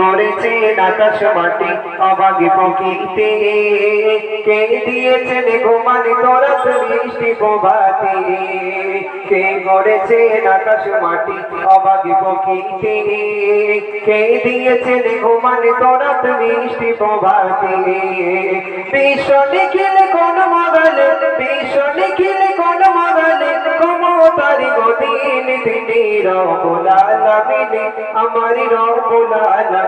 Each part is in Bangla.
গড়েছেন আকাশ মাটি, অবাগে প্রকৃতি কে দিয়েছেন ঘুমান তোরা মিষ্টি প্রভাতি? কে গড়েছেন আকাশ মাটি, অবাগে প্রকৃতি কে দিয়েছেন ঘুমান তোরা মিষ্টি প্রভাতি? বিশ্ব নিখিলে কোন মগলে বিশ্ব নিখিলে কোন মগলে কমতারি গদিন তিনি রবুল আলামিন আমার রবুল আলামিন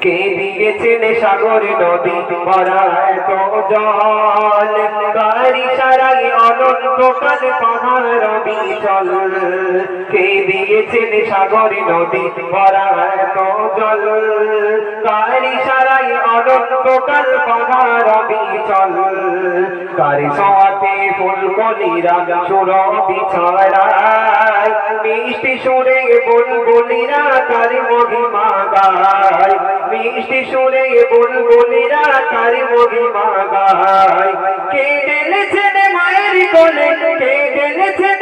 কে দিয়েছেন সাগর নদী ভরা এত জল? গাড়ি সারাই অনন্ত কাল পাহাড় বিচল কে দিয়েছেন সাগর নদী ভরা জল? সারাই পাহাড় বিচল ফুল কলিরা সুর বিছাড়ায় মিষ্টি সুরে বুলবুলিরা তার মহিমা গায়। মিষ্টি সুরে বুলবুলিরা তার মহিমা গায়। কে ডেলেছেন মায়ের কোলে, কে ডেলেছেন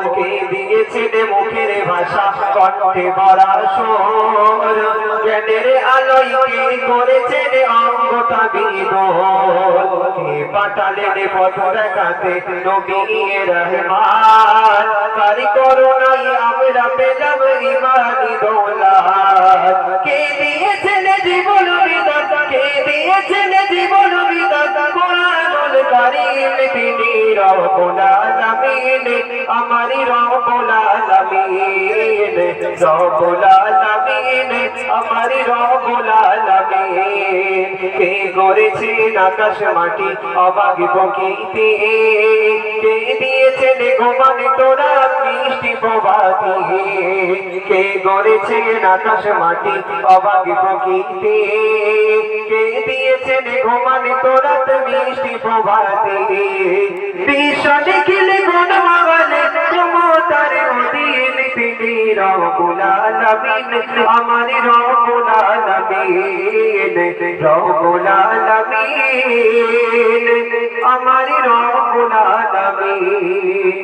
কে দিয়েছেন মুখের ভাষা, কণ্ঠে ভরা সোর জ্ঞানের আলোয় কে করেছেন অঙ্গতা বিদোর? কে পাঠালেন পথ দেখাতে নবী রহমান? তার করুণাই আমরা পেলাম ইমানি দৌলত? কে দিয়েছেন জীবন বিধান? কে দিয়েছেন জীবন বিধান? কোরআনুল কারীম তিনি রব্বুল আলামিন আমারি রব্বুল আলামিন রব্বুল আলামিন আমারি কে গড়েছেন আকাশ মাটি অবাগি প্রকৃতি কে দিয়েছেন ঘুমান তোরা মিষ্টি প্রভাতি? কে গড়েছেন আকাশ মাটি অবাগি প্রকৃতি কে দিয়েছেন ঘুমান তোরা মিষ্টি প্রভাতি? বিশ্ব কোন মাগালে ক্ষমতার অধীন তিনি রবুল আলামিন আমার রবুল আলামিন রবুল আলামিন আমার রবুল আলামিন